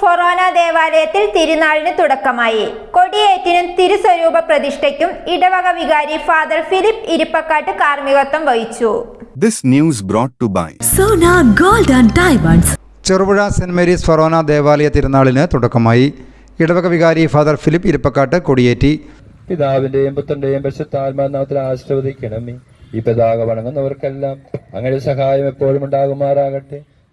ഫൊറോന ദേവാലയത്തിൽ തിരുനാളിന് തുടക്കമായി. കൊടിയേറ്റിനും തിരുസ്വരൂപ പ്രതിഷ്ഠയ്ക്കും ഇടവക വികാരി ഫാദർ ഫിലിപ്പ് ഇരിപ്പക്കാട്ട് കാർമ്മികത്വം വഹിച്ചു. This news brought to by Sona Gold and Diamonds. Cherupuzha saint Mary's ഫൊറോന ദേവാലയ തിരുനാളിന് തുടക്കമായി. ഇടവക വികാരി ഫാദർ ഫിലിപ്പ് ഇരിപ്പക്കാട്ട് കൊടിയേറ്റി. പിതാവിന്റെയും പുത്രന്റെയും പരിശുദ്ധാത്മാനാമത്തിൽ ആശ്രവദിക്കണമേ ഈ പതാക വണങ്ങുന്നവർക്കെല്ലാം അങ്ങനെ സഹായം എപ്പോഴും ഉണ്ടാകുമാറാകട്ടെ.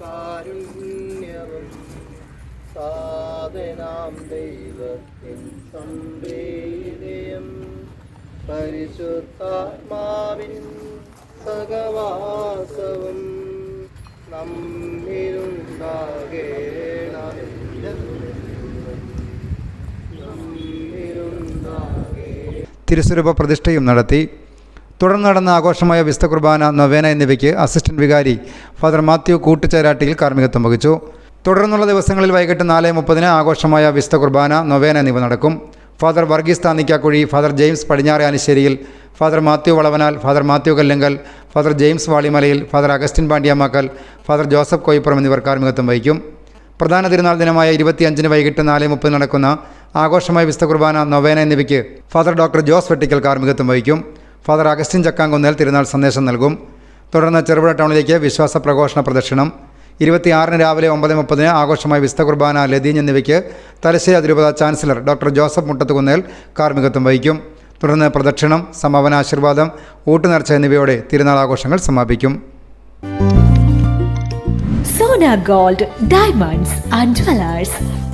കാരുണ്യവും സാധനാം ദൈവത്തിൻ സംവേദയം പരിശുദ്ധാത്മാവിൻ സഹവാസവും തിരുസ്വരൂപ പ്രതിഷ്ഠയും നടത്തി തുടർന്ന് നടന്ന ആഘോഷമായ വിസ്ത കുർബാന നൊവേന എന്നിവയ്ക്ക് അസിസ്റ്റന്റ് വികാരി ഫാദർ മാത്യു കൂട്ടുചേരാട്ടിയിൽ കാർമ്മികത്വം വഹിച്ചു. തുടർന്നുള്ള ദിവസങ്ങളിൽ വൈകിട്ട് നാല് മുപ്പതിന് ആഘോഷമായ വിസ്ത കുർബാന നൊവേന എന്നിവ നടക്കും. Father Varghese Thannikkakuzhi father James പടിഞ്ഞാറെ ആനശ്ശേരിയിൽ father Mathew Valavanal father Mathew Kallingal father James വാളിമലയിൽ father Augustine Pandiyamakkal father Joseph Koipuram എന്നിവർ കാർമ്മികത്വം വഹിക്കും. പ്രധാന തിരുനാൾ ദിനമായ ഇരുപത്തിയഞ്ചിന് വൈകിട്ട് നാല് മുപ്പതിന് നടക്കുന്ന ആഘോഷമായ വിസ്ത കുർബാന നൊവേന എന്നിവയ്ക്ക് ഫാദർ ഡോക്ടർ ജോസ് വെട്ടിക്കൽ കാർമ്മികത്വം വഹിക്കും. ഫാദർ അഗസ്റ്റിൻ ചക്കാങ്കുന്നേൽ തിരുനാൾ സന്ദേശം നൽകും. തുടർന്ന് ചെറുപുഴ ടൗണിലേക്ക് വിശ്വാസ പ്രഘോഷണ പ്രദക്ഷിണം. ഇരുപത്തിയാറിന് രാവിലെ ഒമ്പത് മുപ്പതിന് ആഘോഷമായി വിസ്ത കുർബാന ലതീൻ എന്നിവയ്ക്ക് തലശ്ശേരി അതിരൂപത ചാൻസലർ ഡോക്ടർ ജോസഫ് മുട്ടത്തുകുന്നേൽ കാർമ്മികത്വം വഹിക്കും. തുടർന്ന് പ്രദക്ഷിണം സമാപന ആശീർവാദം ഊട്ടുനേർച്ച എന്നിവയോടെ തിരുനാൾ ആഘോഷങ്ങൾ സമാപിക്കും. Sona gold diamonds and.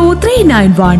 three nine one